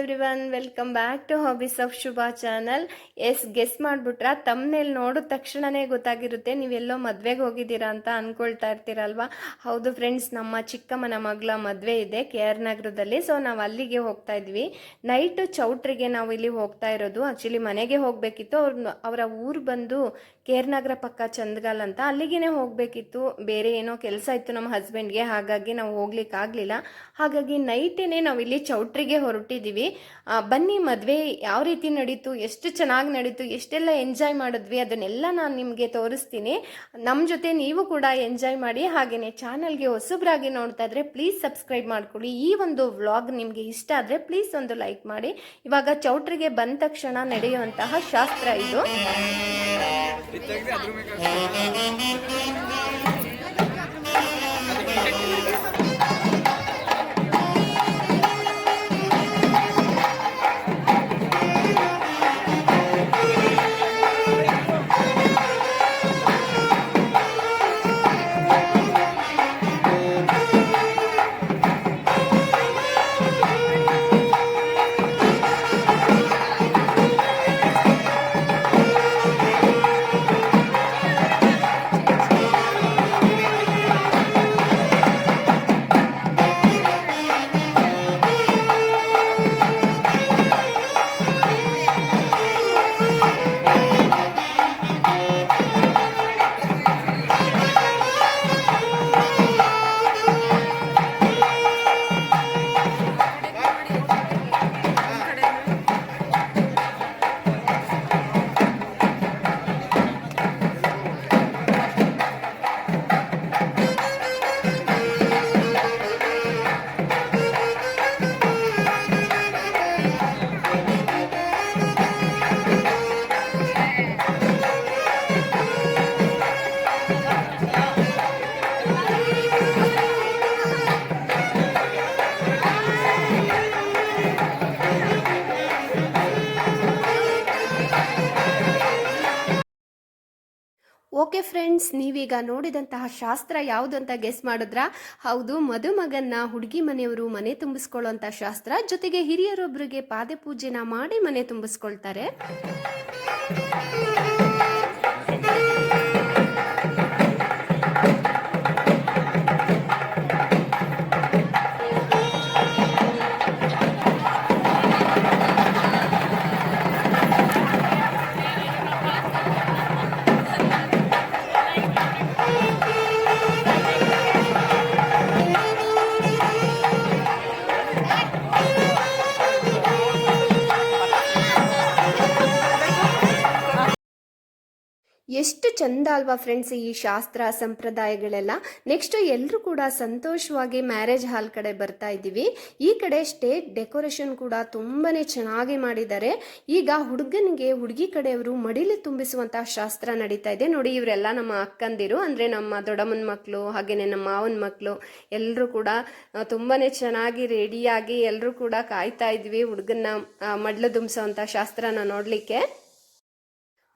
Every one welcome back to hobbies of Shubha channel S guess ಮಾಡಿಬಿಟ್ರ ತಮ್ಮನೇಲಿ ನೋಡಿದ ತಕ್ಷಣನೇ ಗೊತ್ತಾಗಿರುತ್ತೆ. ನೀವೆಲ್ಲೋ ಮದುವೆಗೆ ಹೋಗಿದ್ದೀರಾ ಅಂತ ಅನ್ಕೊಳ್ತಾ ಇರ್ತೀರಲ್ವಾ? ಹೌದು ಫ್ರೆಂಡ್ಸ್ ನಮ್ಮ ಚಿಕ್ಕಮ್ಮನ ಮಗಳ ಮದುವೆ ಇದೆ ಕೆ ಆರ್ ನಗರದಲ್ಲಿ. ಸೊ ನಾವು ಅಲ್ಲಿಗೆ ಹೋಗ್ತಾ ಇದ್ವಿ. ನೈಟ್ ಚೌಟ್ರಿಗೆ ನಾವು ಇಲ್ಲಿ ಹೋಗ್ತಾ ಇರೋದು. ಆ್ಯಕ್ಚುಲಿ ಮನೆಗೆ ಹೋಗಬೇಕಿತ್ತು. ಅವ್ರ ಅವರ ಊರು ಬಂದು ಕೆ ಆರ್ ನಗರ ಪಕ್ಕ ಚಂದಗಾಲ್ ಅಂತ ಅಲ್ಲಿಗೇನೆ ಹೋಗಬೇಕಿತ್ತು. ಬೇರೆ ಏನೋ ಕೆಲಸ ಇತ್ತು ನಮ್ಮ ಹಸ್ಬೆಂಡ್ಗೆ, ಹಾಗಾಗಿ ನಾವು ಹೋಗ್ಲಿಕ್ಕೆ ಆಗಲಿಲ್ಲ. ಹಾಗಾಗಿ ನೈಟೇನೆ ನಾವು ಇಲ್ಲಿ ಚೌಟ್ರಿಗೆ ಹೊರಟಿದ್ದೀವಿ ಬನ್ನಿ ಮದುವೆ ಯಾವ ರೀತಿ ನಡೀತು, ಎಷ್ಟು ಚೆನ್ನಾಗಿ ನಡೀತು, ಎಷ್ಟೆಲ್ಲ ಎಂಜಾಯ್ ಮಾಡಿದ್ವಿ ಅದನ್ನೆಲ್ಲ ನಾನು ನಿಮಗೆ ತೋರಿಸ್ತೀನಿ. ನಮ್ಮ ಜೊತೆ ನೀವು ಕೂಡ ಎಂಜಾಯ್ ಮಾಡಿ ಹಾಗೆಯೇ ಚಾನಲ್ಗೆ ಹೊಸಬ್ರಾಗಿ ನೋಡ್ತಾ ಇದ್ರೆ ಪ್ಲೀಸ್ ಸಬ್ಸ್ಕ್ರೈಬ್ ಮಾಡ್ಕೊಳ್ಳಿ. ಈ ಒಂದು ವ್ಲಾಗ್ ನಿಮಗೆ ಇಷ್ಟ ಆದರೆ ಪ್ಲೀಸ್ ಒಂದು ಲೈಕ್ ಮಾಡಿ. ಇವಾಗ ಚೌಟ್ರಿಗೆ ಬಂದ ತಕ್ಷಣ ನಡೆಯುವಂತಹ ಶಾಸ್ತ್ರ ಇದು. ಇತ್ತಾಗಿದೆ ಅದ್ರ ಮೇಲೆ ಓಕೆ ಫ್ರೆಂಡ್ಸ್, ನೀವೀಗ ನೋಡಿದಂತಹ ಶಾಸ್ತ್ರ ಯಾವುದು ಅಂತ ಗೆಸ್ ಮಾಡಿದ್ರಾ? ಹೌದು, ಮದುಮಗನ್ನ ಹುಡುಗಿ ಮನೆಯವರು ಮನೆ ತುಂಬಿಸ್ಕೊಳ್ಳುವಂಥ ಶಾಸ್ತ್ರ. ಜೊತೆಗೆ ಹಿರಿಯರೊಬ್ಬರಿಗೆ ಪಾದೆ ಪೂಜೆನ ಮಾಡಿ ಮನೆ ತುಂಬಿಸ್ಕೊಳ್ತಾರೆ. ಚಂದ ಅಲ್ವಾ ಫ್ರೆಂಡ್ಸ್ ಈ ಶಾಸ್ತ್ರ, ಸಂಪ್ರದಾಯಗಳೆಲ್ಲ? ನೆಕ್ಸ್ಟ್ ಎಲ್ಲರೂ ಕೂಡ ಸಂತೋಷವಾಗಿ ಮ್ಯಾರೇಜ್ ಹಾಲ್ ಕಡೆ ಬರ್ತಾ ಇದ್ದೀವಿ. ಈ ಕಡೆ ಸ್ಟೇಜ್ ಡೆಕೋರೇಷನ್ ಕೂಡ ತುಂಬಾನೇ ಚೆನ್ನಾಗಿ ಮಾಡಿದ್ದಾರೆ. ಈಗ ಹುಡುಗನಿಗೆ ಹುಡುಗಿ ಕಡೆಯವರು ಮಡಿಲಿ ತುಂಬಿಸುವಂತಹ ಶಾಸ್ತ್ರ ನಡೀತಾ ಇದೆ. ನೋಡಿ, ಇವರೆಲ್ಲ ನಮ್ಮ ಅಕ್ಕಂದಿರು, ಅಂದ್ರೆ ನಮ್ಮ ದೊಡ್ಡಮ್ಮನ ಮಕ್ಕಳು ಹಾಗೇನೆ ನಮ್ಮ ಮಾವನ ಮಕ್ಕಳು ಎಲ್ಲರೂ ಕೂಡ ತುಂಬಾನೇ ಚೆನ್ನಾಗಿ ರೆಡಿಯಾಗಿ ಎಲ್ಲರೂ ಕೂಡ ಕಾಯ್ತಾ ಇದ್ವಿ ಹುಡುಗನ್ನ ಮಡ್ಲು ತುಂಬಿಸುವಂತಹ ಶಾಸ್ತ್ರನ ನೋಡ್ಲಿಕ್ಕೆ.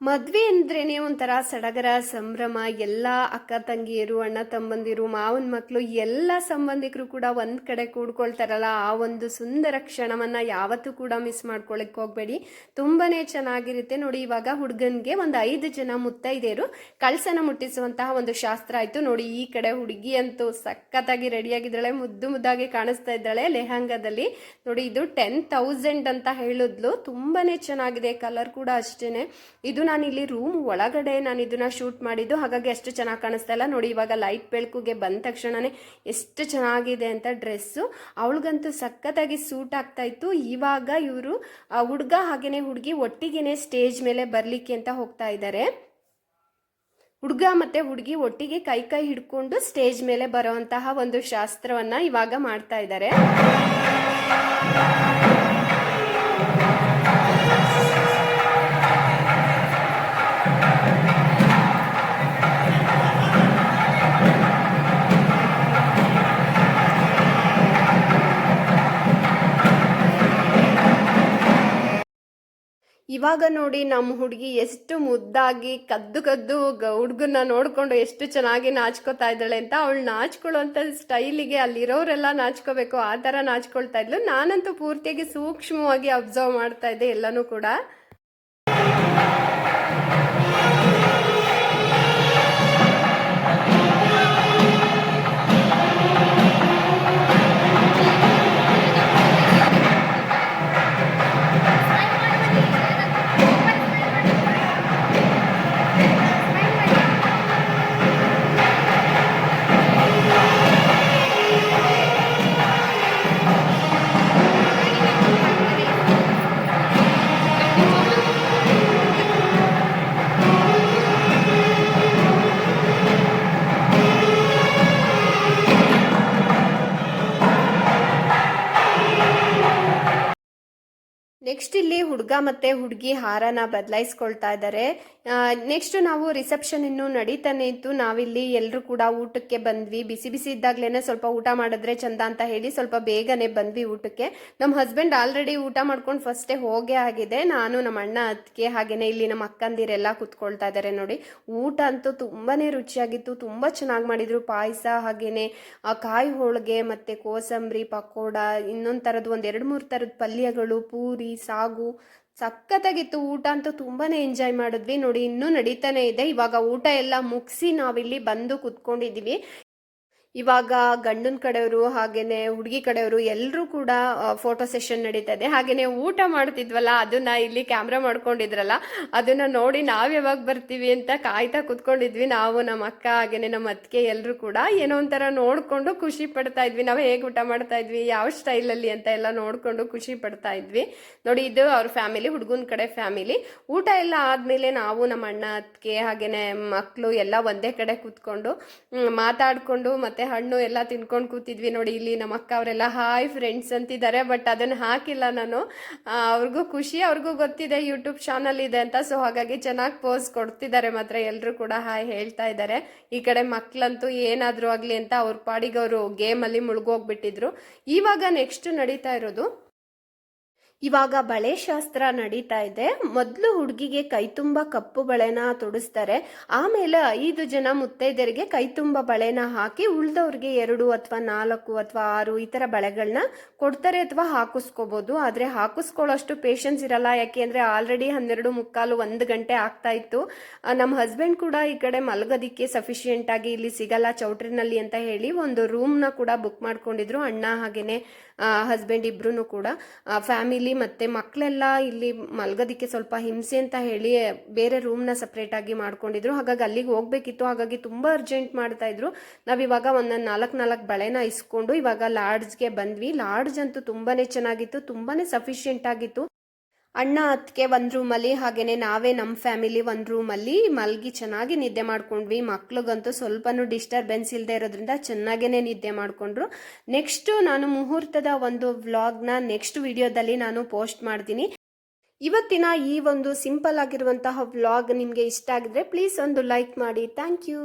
ಮದ್ವೆ ಅಂದ್ರೇನೆ ಒಂಥರ ಸಡಗರ, ಸಂಭ್ರಮ, ಎಲ್ಲ ಅಕ್ಕ ತಂಗಿಯರು, ಅಣ್ಣ ತಮ್ಮಂದಿರು, ಮಾವನ ಮಕ್ಕಳು ಎಲ್ಲ ಸಂಬಂಧಿಕರು ಕೂಡ ಒಂದ್ ಕಡೆ ಕೂಡ್ಕೊಳ್ತಾರಲ್ಲ, ಆ ಒಂದು ಸುಂದರ ಕ್ಷಣವನ್ನ ಯಾವತ್ತೂ ಕೂಡ ಮಿಸ್ ಮಾಡ್ಕೊಳಕ್ ಹೋಗ್ಬೇಡಿ. ತುಂಬಾನೇ ಚೆನ್ನಾಗಿರುತ್ತೆ. ನೋಡಿ, ಇವಾಗ ಹುಡುಗನಿಗೆ ಒಂದು ಐದು ಜನ ಮುತ್ತೈದೆಯರು, ಕಳ್ಸನ ಮುಟ್ಟಿಸುವಂತಹ ಒಂದು ಶಾಸ್ತ್ರ ಆಯ್ತು. ನೋಡಿ, ಈ ಕಡೆ ಹುಡುಗಿ ಅಂತೂ ಸಖತ್ತಾಗಿ ರೆಡಿಯಾಗಿದ್ದಾಳೆ ಮುದ್ದು ಮುದ್ದಾಗಿ ಕಾಣಿಸ್ತಾ ಇದ್ದಾಳೆ ಲೆಹಂಗದಲ್ಲಿ. ನೋಡಿ, ಇದು ಟೆನ್ ತೌಸಂಡ್ ಅಂತ ಹೇಳಿದ್ಲು. ತುಂಬಾನೇ ಚೆನ್ನಾಗಿದೆ ಕಲರ್ ಕೂಡ ಅಷ್ಟೇನೆ. ಇದು ಇಲ್ಲಿ ರೂಮ್ ಒಳಗಡೆ ನಾನು ಇದನ್ನ ಶೂಟ್ ಮಾಡಿದ್ದು, ಹಾಗಾಗಿ ಅಷ್ಟು ಚೆನ್ನಾಗಿ ಕಾಣಿಸ್ತಾ ಇಲ್ಲ. ನೋಡಿ, ಇವಾಗ ಲೈಟ್ ಬೆಳಕುಗೆ ಬಂದ ತಕ್ಷಣನೇ ಎಷ್ಟು ಚೆನ್ನಾಗಿದೆ ಅಂತ ಡ್ರೆಸ್ಸು ಅವಳಿಗಂತೂ ಸಖತ್ತಾಗಿ ಸೂಟ್ ಆಗ್ತಾ ಇತ್ತು. ಇವಾಗ ಇವರು ಹುಡುಗ ಹಾಗೇನೆ ಹುಡುಗಿ ಒಟ್ಟಿಗೆನೆ ಸ್ಟೇಜ್ ಮೇಲೆ ಬರಲಿಕ್ಕೆ ಅಂತ ಹೋಗ್ತಾ ಇದ್ದಾರೆ ಹುಡುಗ ಮತ್ತೆ ಹುಡುಗಿ ಒಟ್ಟಿಗೆ ಕೈ ಕೈ ಹಿಡ್ಕೊಂಡು ಸ್ಟೇಜ್ ಮೇಲೆ ಬರುವಂತಹ ಒಂದು ಶಾಸ್ತ್ರವನ್ನ ಇವಾಗ ಮಾಡ್ತಾ ಇದ್ದಾರೆ ಇವಾಗ ನೋಡಿ ನಮ್ಮ ಹುಡುಗಿ ಎಷ್ಟು ಮುದ್ದಾಗಿ ಕದ್ದು ಕದ್ದು ಹುಡುಗನ್ನ ನೋಡ್ಕೊಂಡು ಎಷ್ಟು ಚೆನ್ನಾಗಿ ನಾಚ್ಕೋತಾ ಇದ್ದಾಳೆ ಅಂತ ಅವಳು ನಾಚ್ಕೊಳ್ಳೋಂಥ ಸ್ಟೈಲಿಗೆ ಅಲ್ಲಿರೋರೆಲ್ಲ ನಾಚ್ಕೋಬೇಕು, ಆ ಥರ ನಾಚ್ಕೊಳ್ತಾ ಇದ್ಲು. ನಾನಂತೂ ಪೂರ್ತಿಯಾಗಿ ಸೂಕ್ಷ್ಮವಾಗಿ ಅಬ್ಸರ್ವ್ ಮಾಡ್ತಾ ಇದ್ದೆ ಎಲ್ಲನೂ ಕೂಡ. ನೆಕ್ಸ್ಟ್ ಇಲ್ಲಿ ಹುಡುಗ ಮತ್ತೆ ಹುಡುಗಿ ಹಾರನ ಬದಲಾಯಿಸ್ಕೊಳ್ತಾ ಇದ್ದಾರೆ ನೆಕ್ಸ್ಟ್ ನಾವು ರಿಸೆಪ್ಷನ್ ಇನ್ನು ನಡೀತಾನೆ ಇತ್ತು. ನಾವಿಲ್ಲಿ ಎಲ್ಲರೂ ಕೂಡ ಊಟಕ್ಕೆ ಬಂದ್ವಿ. ಬಿಸಿ ಬಿಸಿ ಇದ್ದಾಗ್ಲೇನೆ ಸ್ವಲ್ಪ ಊಟ ಮಾಡಿದ್ರೆ ಚಂದ ಅಂತ ಹೇಳಿ ಸ್ವಲ್ಪ ಬೇಗನೆ ಬಂದ್ವಿ ಊಟಕ್ಕೆ. ನಮ್ಮ ಹಸ್ಬೆಂಡ್ ಆಲ್ರೆಡಿ ಊಟ ಮಾಡ್ಕೊಂಡು ಫಸ್ಟೇ ಹೋಗೇ ಆಗಿದೆ. ನಾನು ನಮ್ಮ ಅಣ್ಣ ಅದಕ್ಕೆ ಹಾಗೇನೆ ಇಲ್ಲಿ ನಮ್ಮ ಅಕ್ಕಂದಿರೆಲ್ಲ ಕುತ್ಕೊಳ್ತಾ ಇದ್ದಾರೆ ನೋಡಿ. ಊಟ ಅಂತೂ ತುಂಬಾನೇ ರುಚಿಯಾಗಿತ್ತು. ತುಂಬಾ ಚೆನ್ನಾಗಿ ಮಾಡಿದ್ರು. ಪಾಯಸ ಹಾಗೇನೆ ಕಾಯಿ ಹೋಳಿಗೆ ಮತ್ತೆ ಕೋಸಂಬರಿ, ಪಕೋಡ, ಇನ್ನೊಂದು ತರದ್ದು ಒಂದ್ ಎರಡು ಮೂರು ಥರದ ಪಲ್ಯಗಳು, ಪೂರಿ, ಸಾಗು ಸಖತ್ತಾಗಿತ್ತು. ಊಟ ಅಂತೂ ತುಂಬಾನೇ ಎಂಜಾಯ್ ಮಾಡಿದ್ವಿ. ನೋಡಿ, ಇನ್ನೂ ನಡೀತಾನೆ ಇದೆ. ಇವಾಗ ಊಟ ಎಲ್ಲ ಮುಗಿಸಿ ನಾವಿಲ್ಲಿ ಬಂದು ಕುತ್ಕೊಂಡಿದ್ದೀವಿ. ಇವಾಗ ಗಂಡನ ಕಡೆಯವರು ಹಾಗೇನೆ ಹುಡುಗಿ ಕಡೆಯವರು ಎಲ್ಲರೂ ಕೂಡ ಫೋಟೋ ಸೆಷನ್ ನಡೀತಾ ಇದೆ. ಹಾಗೇನೆ ಊಟ ಮಾಡ್ತಿದ್ವಲ್ಲ, ಅದನ್ನ ಇಲ್ಲಿ ಕ್ಯಾಮ್ರಾ ಮಾಡ್ಕೊಂಡಿದ್ರಲ್ಲ, ಅದನ್ನ ನೋಡಿ ನಾವ್ ಯಾವಾಗ ಬರ್ತೀವಿ ಅಂತ ಕಾಯ್ತಾ ಕುತ್ಕೊಂಡಿದ್ವಿ. ನಾವು ನಮ್ಮ ಅಕ್ಕ, ಹಾಗೇನೆ ನಮ್ಮ ಅತ್ತಿಗೆ ಎಲ್ಲರೂ ಕೂಡ ಏನೋ ಒಂಥರ ನೋಡ್ಕೊಂಡು ಖುಷಿ ಪಡ್ತಾ ಇದ್ವಿ. ನಾವು ಹೇಗೆ ಊಟ ಮಾಡ್ತಾ ಇದ್ವಿ, ಯಾವ ಸ್ಟೈಲಲ್ಲಿ ಅಂತ ಎಲ್ಲ ನೋಡ್ಕೊಂಡು ಖುಷಿ ಪಡ್ತಾ ಇದ್ವಿ. ನೋಡಿ, ಇದು ಅವ್ರ ಫ್ಯಾಮಿಲಿ ಹುಡುಗನ ಕಡೆ ಫ್ಯಾಮಿಲಿ ಊಟ ಎಲ್ಲ ಆದ್ಮೇಲೆ ನಾವು ನಮ್ಮ ಅಣ್ಣ, ಅತ್ತಿಗೆ, ಹಾಗೇನೆ ಮಕ್ಕಳು ಎಲ್ಲ ಒಂದೇ ಕಡೆ ಕೂತ್ಕೊಂಡು ಮಾತಾಡ್ಕೊಂಡು ಮತ್ತೆ ಹಣ್ಣು ಎಲ್ಲ ತಿನ್ಕೊಂಡು ಕೂತಿದ್ವಿ ನೋಡಿ, ಇಲ್ಲಿ ನಮ್ಮ ಅಕ್ಕ ಅವರೆಲ್ಲ ಹಾಯ್ ಫ್ರೆಂಡ್ಸ್ ಅಂತಿದ್ದಾರೆ ಬಟ್ ಅದನ್ನು ಹಾಕಿಲ್ಲ ನಾನು. ಅವ್ರಿಗೂ ಖುಷಿ, ಅವ್ರಿಗೂ ಗೊತ್ತಿದೆ ಯೂಟ್ಯೂಬ್ ಚಾನಲ್ ಇದೆ ಅಂತ ಸೊ ಹಾಗಾಗಿ ಚೆನ್ನಾಗಿ ಪೋಸ್ ಕೊಡ್ತಿದ್ದಾರೆ ಮಾತ್ರ ಎಲ್ಲರೂ ಕೂಡ ಹಾಯ್ ಹೇಳ್ತಾ ಇದ್ದಾರೆ. ಈ ಕಡೆ ಮಕ್ಕಳಂತೂ ಏನಾದರೂ ಆಗಲಿ ಅಂತ ಅವ್ರ ಪಾಡಿಗೆ ಅವರು ಗೇಮಲ್ಲಿ ಮುಳುಗೋಗ್ಬಿಟ್ಟಿದ್ರು. ಇವಾಗ ನೆಕ್ಸ್ಟ್ ನಡೀತಾ ಇರೋದು ಇವಾಗ ಬಳೆ ಶಾಸ್ತ್ರ ನಡೀತಾ ಇದೆ. ಮೊದಲು ಹುಡುಗಿಗೆ ಕೈ ತುಂಬ ಕಪ್ಪು ಬಳೆನ ತೊಡಿಸ್ತಾರೆ. ಆಮೇಲೆ ಐದು ಜನ ಮುತ್ತೈದರಿಗೆ ಕೈ ತುಂಬ ಬಳೆನ ಹಾಕಿ ಉಳ್ದವ್ರಿಗೆ ಎರಡು ಅಥವಾ ನಾಲ್ಕು ಅಥವಾ ಆರು ಈ ಥರ ಬಳೆಗಳನ್ನ ಕೊಡ್ತಾರೆ ಅಥವಾ ಹಾಕಿಸ್ಕೋಬೋದು. ಆದರೆ ಹಾಕಿಸ್ಕೊಳ್ಳೋಷ್ಟು ಪೇಷನ್ಸ್ ಇರಲ್ಲ. ಯಾಕೆ ಅಂದರೆ ಆಲ್ರೆಡಿ ಹನ್ನೆರಡು ಮುಕ್ಕಾಲು ಒಂದು ಗಂಟೆ ಆಗ್ತಾ ಇತ್ತು. ನಮ್ಮ ಹಸ್ಬೆಂಡ್ ಕೂಡ ಈ ಕಡೆ ಮಲಗೋದಿಕ್ಕೆ ಸಫಿಷಿಯೆಂಟ್ ಆಗಿ ಇಲ್ಲಿ ಸಿಗಲ್ಲ, ಚೌಟ್ರಿನಲ್ಲಿ ಅಂತ ಹೇಳಿ ಒಂದು ರೂಮ್ನ ಕೂಡ ಬುಕ್ ಮಾಡ್ಕೊಂಡಿದ್ರು. ಅಣ್ಣ ಹಾಗೇನೆ ಹಸ್ಬೆಂಡ್ ಇಬ್ರು ಕೂಡ. ಫ್ಯಾಮಿಲಿ ಮತ್ತು ಮಕ್ಕಳೆಲ್ಲ ಇಲ್ಲಿ ಮಲ್ಗೋದಿಕ್ಕೆ ಸ್ವಲ್ಪ ಹಿಂಸೆ ಅಂತ ಹೇಳಿ ಬೇರೆ ರೂಮ್ನ ಸಪ್ರೇಟಾಗಿ ಮಾಡ್ಕೊಂಡಿದ್ರು. ಹಾಗಾಗಿ ಅಲ್ಲಿಗೆ ಹೋಗ್ಬೇಕಿತ್ತು. ಹಾಗಾಗಿ ತುಂಬ ಅರ್ಜೆಂಟ್ ಮಾಡ್ತಾ ಇದ್ರು. ನಾವಿವಾಗ ಒಂದೊಂದು ನಾಲ್ಕು ನಾಲ್ಕು ಬಳೆನ ಇಸ್ಕೊಂಡು ಇವಾಗ ಲಾಡ್ಜ್ಗೆ ಬಂದ್ವಿ. ಲಾಡ್ಜ್ ಅಂತೂ ತುಂಬಾ ಚೆನ್ನಾಗಿತ್ತು. ತುಂಬಾ ಸಫಿಷಿಯೆಂಟ್ ಆಗಿತ್ತು. ಅಣ್ಣ ಅತ್ತಿಗೆ ಒಂದು ರೂಮಲ್ಲಿ ಹಾಗೇನೆ ನಾವೇ ನಮ್ಮ ಫ್ಯಾಮಿಲಿ ಒಂದು ರೂಮಲ್ಲಿ ಮಲಗಿ ಚೆನ್ನಾಗಿ ನಿದ್ದೆ ಮಾಡ್ಕೊಂಡ್ವಿ. ಮಕ್ಳಿಗಂತೂ ಸ್ವಲ್ಪನೂ ಡಿಸ್ಟರ್ಬೆನ್ಸ್ ಇಲ್ಲದೆ ಇರೋದ್ರಿಂದ ಚೆನ್ನಾಗೇ ನಿದ್ದೆ ಮಾಡಿಕೊಂಡ್ರು. ನೆಕ್ಸ್ಟು ನಾನು ಮುಹೂರ್ತದ ಒಂದು ವ್ಲಾಗ್ನ ನೆಕ್ಸ್ಟ್ ವಿಡಿಯೋದಲ್ಲಿ ನಾನು ಪೋಸ್ಟ್ ಮಾಡ್ತೀನಿ. ಇವತ್ತಿನ ಈ ಒಂದು ಸಿಂಪಲ್ ಆಗಿರುವಂತಹ ವ್ಲಾಗ್ ನಿಮಗೆ ಇಷ್ಟ ಆಗಿದ್ರೆ ಪ್ಲೀಸ್ ಒಂದು ಲೈಕ್ ಮಾಡಿ. Thank you